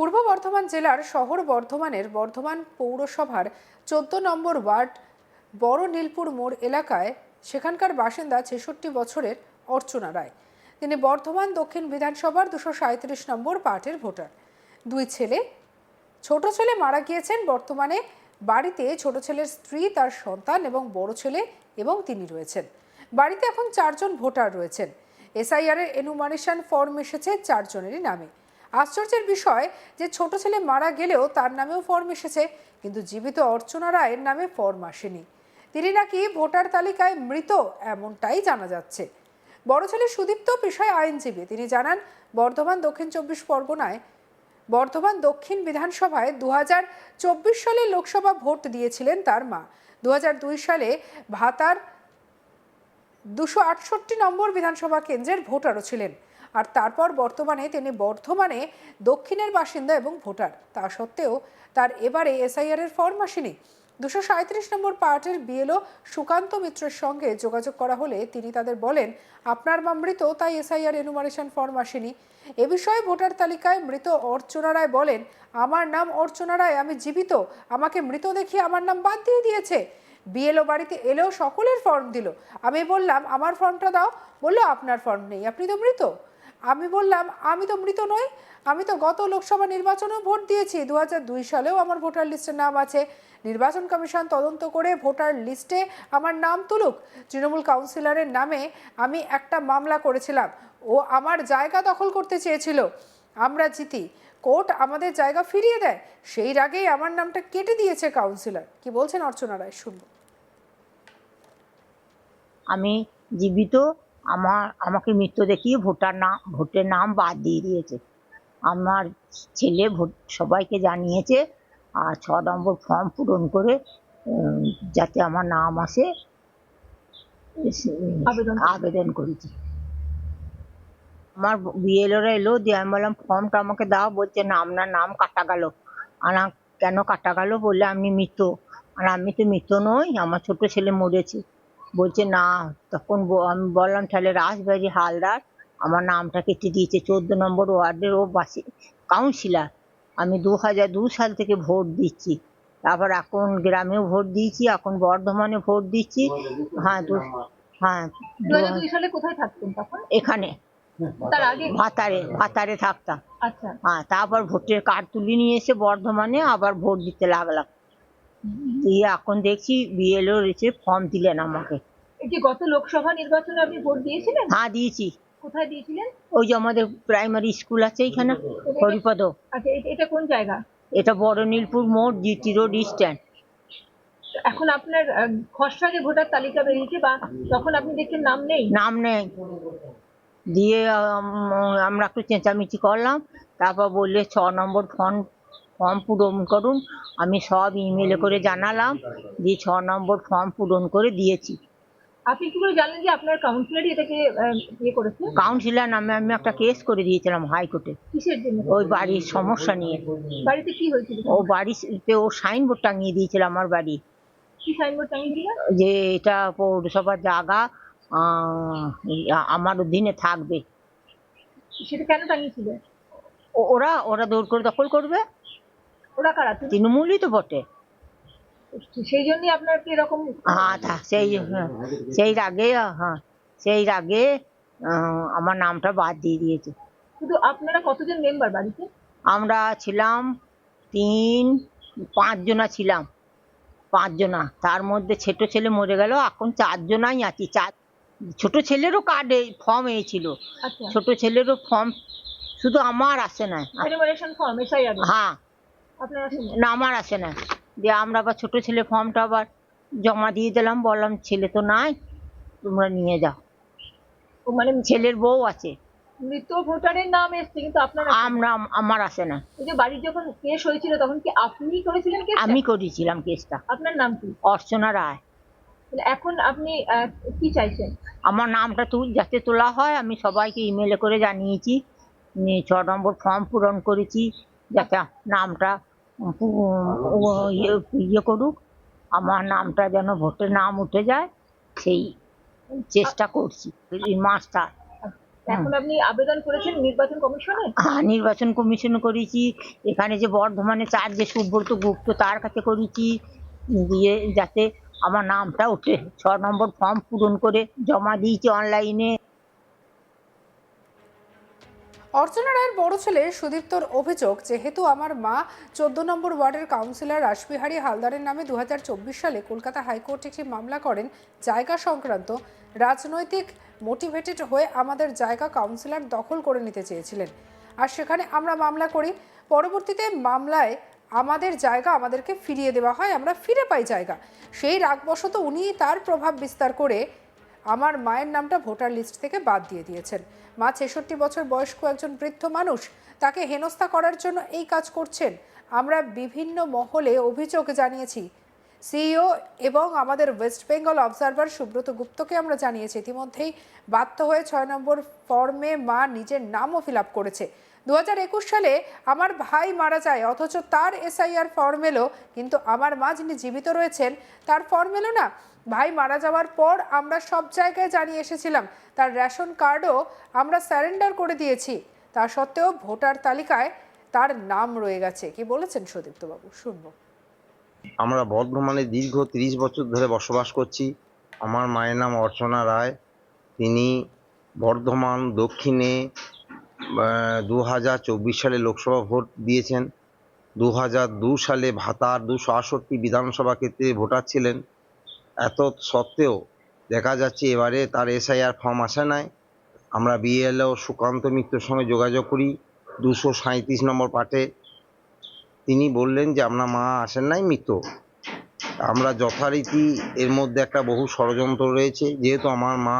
পূর্ব বর্ধমান জেলার শহর বর্ধমানের বর্ধমান পৌরসভার চোদ্দ নম্বর ওয়ার্ড বড় নীলপুর মোড় এলাকায় সেখানকার বাসিন্দা ছেষট্টি বছরের অর্চনা রায়। তিনি বর্ধমান দক্ষিণ বিধানসভার দুশো সাঁত্রিশ নম্বর পার্টের ভোটার। দুই ছেলে, ছোট ছেলে মারা গিয়েছেন বর্তমানে বাড়িতে, ছোট ছেলের স্ত্রী, তার সন্তান এবং বড় ছেলে এবং তিনি রয়েছেন। বাড়িতে এখন চারজন ভোটার রয়েছেন। এসআইআর এর এনুমারেশন ফর্ম এসেছে চারজনেরই নামে। আশ্চর্যের বিষয় যে ছোট ছেলে মারা গেলেও তার নামেও ফর্ম এসেছে, কিন্তু জীবিত অর্চনা রায়ের নামে ফর্ম আসেনি। তিনি নাকি ভোটার তালিকায় মৃত এমনটাই জানা যাচ্ছে। বড় ছেলে সুদীপ্ত পেশায় আইনজীবী। তিনি জানান, বর্ধমান দক্ষিণ চব্বিশ পরগনায়, বর্ধমান দক্ষিণ বিধানসভায় দু চব্বিশ সালে লোকসভা ভোট দিয়েছিলেন তার মা। দু হাজার দুই সালে ভাতার দুশো আটষট্টি নম্বর বিধানসভা কেন্দ্রের ভোটারও ছিলেন। আর তারপর বর্তমানে তিনি বর্ধমানে দক্ষিণের বাসিন্দা এবং ভোটার। তা সত্ত্বেও তার এবারে এসআইআর এর ফর্ম আসেনি। দুশো সাঁত্রিশ নম্বর পার্টির বিএলও সুকান্ত মিত্রের সঙ্গে যোগাযোগ করা হলে তিনি তাদের বলেন, আপনার মা মৃত, তাই এসআইআর এনুমারেশন ফর্ম আসেনি। এ বিষয়ে ভোটার তালিকায় মৃত অর্চনা রায় বলেন, আমার নাম অর্চনা রায়, আমি জীবিত। আমাকে মৃত দেখিয়ে আমার নাম বাদ দিয়ে দিয়েছে। বিএলও বাড়িতে এলেও সকলের ফর্ম দিল। আমি বললাম, আমার ফর্মটা দাও। বলল, আপনার ফর্ম নেই, আপনি তো মৃত। আমি বললাম, আমি তো মৃত নই, আমি তো গত লোকসভা নির্বাচনেও ভোট দিয়েছি। দু দুই সালেও আমার ভোটার লিস্টে নাম আছে। নির্বাচন কমিশন তদন্ত করে ভোটার লিস্টে আমার নাম তুলুক। তৃণমূল কাউন্সিলরের নামে আমি একটা মামলা করেছিলাম। ও আমার জায়গা দখল করতে চেয়েছিল। আমরা জিতি। কোর্ট আমাদের জায়গা ফিরিয়ে দেয়। সেই আগেই আমার নামটা কেটে দিয়েছে কাউন্সিলর। কি বলছেন অর্চনা রায়? শুনব। আমি জীবিত আমার আমাকে মৃত্যু দেখিয়ে ভোটার নাম ভোটের নাম বাদ দিয়ে দিয়েছে। আমার ছেলে ভোট সবাইকে জানিয়েছে আর ছ নম্বর ফর্ম পূরণ করে যাতে আমার নাম আসে আবেদন আবেদন করেছি। আমার বিএলওরা এলো দিয়ে আমি বললাম ফর্মটা আমাকে দাও। বলছে না আপনার নাম কাটা গেল। আনা কেন কাটা গেল? বললে আপনি মৃত। আর আমি তো মৃত নই আমার ছোট ছেলে মরেছে। বলছে না তখন আমি বললাম তাহলে রাসবাড়ি হালদার আমার নামটা কেটে দিয়েছে চোদ্দ নম্বর ওয়ার্ডের ও বাসি কাউন্সিলর আমি দু হাজার দু সাল থেকে ভোট দিচ্ছি তারপর এখন গ্রামেও ভোট দিয়েছি এখন বর্ধমানে ভোট দিচ্ছি হ্যাঁ দু হ্যাঁ দু হাজার দুই সালে কোথায় থাকতেন তখন? এখানে ভাতারে ভাতারে থাকতাম। আচ্ছা। হ্যাঁ তারপর ভোটের কার্ড তুলে নিয়ে এসে বর্ধমানে আবার ভোট দিতে লাগলাম। দিয়ে এখন দেখছি বিএলও এসে ফর্ম দিলেন আমাকে। এই যে গত লোকসভা নির্বাচনে আপনি ভোট দিয়েছিলেন? হ্যাঁ দিয়েছি। কোথায় দিয়েছিলেন? ওই যে আমাদের প্রাইমারি স্কুল আছে এইখানে হরিপদ। আচ্ছা এটা কোন জায়গা? এটা বড় নীলপুর মোড় জিটি রোড স্ট্যান্ড এখন আপনার খসড়া যে ভোটার তালিকা বেরিয়েছে বা তখন আপনি দেখছেন নাম নেই? নাম নেই। দিয়ে আমরা একটু চেঁচামেচি করলাম তারপর বললে ছ নম্বর ফর্ম ফর্ম পূরণ করুন। আমি সব ইমেলে করে জানালাম দিয়ে ছ নম্বর ফর্ম পূরণ করে দিয়েছি। আপনি কি করে জানলেন যে আপনার কাউন্সিলরই এটাকে ইয়ে করেছে? কাউন্সিলার নামে আমি একটা কেস করে দিয়েছিলাম হাইকোর্টে। কিসের জন্য? ওই বাড়ির সমস্যা নিয়ে। বাড়িতে কি হয়েছিল? ও বাড়িতে ও সাইনবোর্ড টাঙিয়ে দিয়েছিল আমার বাড়ি। কি সাইনবোর্ড টাঙিয়ে দিলেন যে এটা পৌরসভার জায়গা আমার অধীনে থাকবে। সেটা কেন টাঙিয়েছিল? ওরা ওরা দৌড় করে দখল করবে। ওরা কারা? তৃণমূলই তো বটে। সেই জন্যই আপনার কি এরকম হ্যাঁ তা সেই হ্যাঁ, সেই রাগে হ্যাঁ সেই রাগে আমার নামটা বাদ দিয়ে দিয়েছে। শুধু আপনারা কতজন মেম্বার বাড়িতে? আমরা ছিলাম তিন পাঁচজনা ছিলাম। পাঁচজনা তার মধ্যে ছোট ছেলে মরে গেল এখন চারজনাই আছি। চার ছোট ছেলেরও কার্ড ফর্ম এসেছিল। আচ্ছা। ছোট ছেলেরও ফর্ম শুধু আমার আসে না হ্যাঁ। না আমার আসে না। দিয়ে আমরা আবার ছোট ছেলে ফর্মটা আবার জমা দিয়ে দিলাম বললাম ছেলে তো নাই তোমরা নিয়ে যাও। ও মানে ছেলের বউ আছে। মৃত ভোটারের নাম এসছে কিন্তু আপনার আমরা আমার আসে না। এই যে বাড়ির যখন কেস হয়েছিল তখন কি আপনি করেছিলেন কেস আমি করেছিলাম কেসটা। আপনার নাম কি? অর্চনা রায়। তাহলে এখন আপনি কি চাইছেন? আমার নামটা তুল যাতে তোলা হয় আমি সবাইকে ইমেলে করে জানিয়েছি। নিয়ে ছ নম্বর ফর্ম পূরণ করেছি যাতে নামটা ইয়ে ইয়ে করুক আমার নামটা যেন ভোটের নাম উঠে যায় সেই চেষ্টা করছি এই মাস্টার এখন আপনি আবেদন করেছেন নির্বাচন কমিশনে? হ্যাঁ, নির্বাচন কমিশন করেছি এখানে যে বর্ধমানে চার যে সুব্রত গুপ্ত তার কাছে করেছি দিয়ে যাতে আমার নামটা ওঠে ছ নম্বর ফর্ম পূরণ করে জমা দিয়েছি অনলাইনে অর্চনা রায়ের বড় ছেলে সুদীপ্তর অভিযোগ, যেহেতু আমার মা চোদ্দ নম্বর ওয়ার্ডের কাউন্সিলর রাসবিহারী হালদারের নামে দু হাজার চব্বিশ সালে কলকাতা হাইকোর্টে একটি মামলা করেন জায়গা সংক্রান্ত, রাজনৈতিক মোটিভেটেড হয়ে আমাদের জায়গা কাউন্সিলর দখল করে নিতে চেয়েছিলেন। আর সেখানে আমরা মামলা করি, পরবর্তীতে মামলায় আমাদের জায়গা আমাদেরকে ফিরিয়ে দেওয়া হয়, আমরা ফিরে পাই জায়গা। সেই রাগবশত উনি তার প্রভাব বিস্তার করে আমার মায়ের নামটা ভোটার লিস্ট থেকে বাদ দিয়ে দিয়েছেন। মা ছেষট্টি বছর বয়স্ক একজন বৃদ্ধ মানুষ, তাকে হেনস্থা করার জন্য এই কাজ করছেন। আমরা বিভিন্ন মহলে অভিযোগ জানিয়েছি। সিইও এবং আমাদের ওয়েস্ট বেঙ্গল অবজারভার সুব্রত গুপ্তকে আমরা জানিয়েছি। ইতিমধ্যেই বাধ্য হয়ে ছয় নম্বর ফর্মে মা নিজের নামও ফিল করেছে। দু হাজার একুশ সালে আমার ভাই মারা যায়, অথচ তার এসআইআর ফর্ম এলো। কিন্তু আমার মা যিনি জীবিত রয়েছেন, তার ফর্ম এলো না। ভাই মারা যাওয়ার পর আমরা সব জায়গায় জানিয়ে এসেছিলাম, তার রেশন কার্ডও আমরা স্যারেন্ডার করে দিয়েছি। তা সত্ত্বেও ভোটার তালিকায় তার নাম রয়ে গেছে। কি বলেছেন সুদীপ্তবাবু? শুনব। আমরা বর্ধমানে দীর্ঘ তিরিশ বছর ধরে বসবাস করছি। আমার মায়ের নাম অর্চনা রায়। তিনি বর্ধমান, দক্ষিণে দু হাজার চব্বিশ সালে লোকসভা ভোট দিয়েছেন। দু হাজার দু সালে ভাতার দুশো আটষট্টি বিধানসভা ক্ষেত্রে ভোটার ছিলেন এত সত্ত্বেও দেখা যাচ্ছে এবারে তার এসআইআর ফর্ম আসে নাই। আমরা বিএলও সুকান্ত মিত্রের সঙ্গে যোগাযোগ করি। দুশো সাঁইত্রিশ নম্বর পার্টে। তিনি বললেন যে, আপনার মা আসেন নাই মৃত আমরা যথারীতি এর মধ্যে একটা বহু ষড়যন্ত্র রয়েছে। যেহেতু আমার মা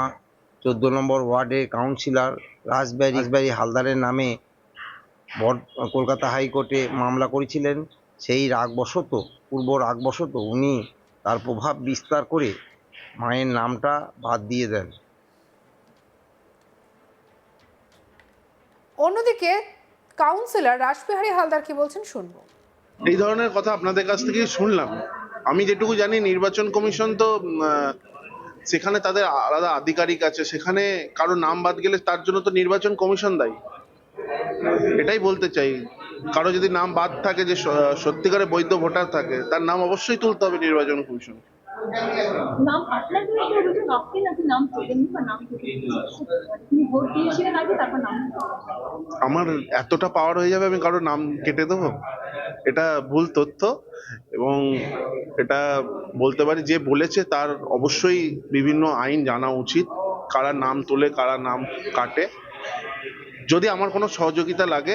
চোদ্দ নম্বর ওয়ার্ডের কাউন্সিলর রাসবিহারী রাসবিহারী হালদারের নামে বর- কলকাতা হাইকোর্টে মামলা করেছিলেন। সেই রাগবশত পূর্ব রাগবশত উনি তার প্রভাব বিস্তার করে মায়ের নামটা বাদ দিয়ে দেন। অন্যদিকে কাউন্সিলর রাসবিহারী হালদার কি বলছেন শুনব। এই ধরনের কথা আপনাদের কাছ থেকেই শুনলাম। আমি যেটুকু জানি নির্বাচন কমিশন তো সেখানে তাদের আলাদা আধিকারিক আছে, সেখানে কারও নাম বাদ গেলে তার জন্য তো নির্বাচন কমিশন দায়ী। এটাই বলতে চাই। কারও যদি নাম বাদ থাকে যে সত্যিকারে বৈধ ভোটার থাকে, তার নাম অবশ্যই তুলতে হবে নির্বাচন কমিশন নাম নাকি নাম বা নাম তিনি ভোট দিয়েছিলেন আগে তারপর নাম আমার এতটা পাওয়ার হয়ে যাবে, আমি কারও নাম কেটে দেবো? এটা ভুল তথ্য এবং এটা বলতে পারি, যে বলেছে তার অবশ্যই বিভিন্ন আইন জানা উচিত, কারা নাম তোলে, কারা নাম কাটে। যদি আমার কোনো সহযোগিতা লাগে,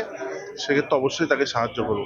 সেক্ষেত্রে অবশ্যই তাকে সাহায্য করব।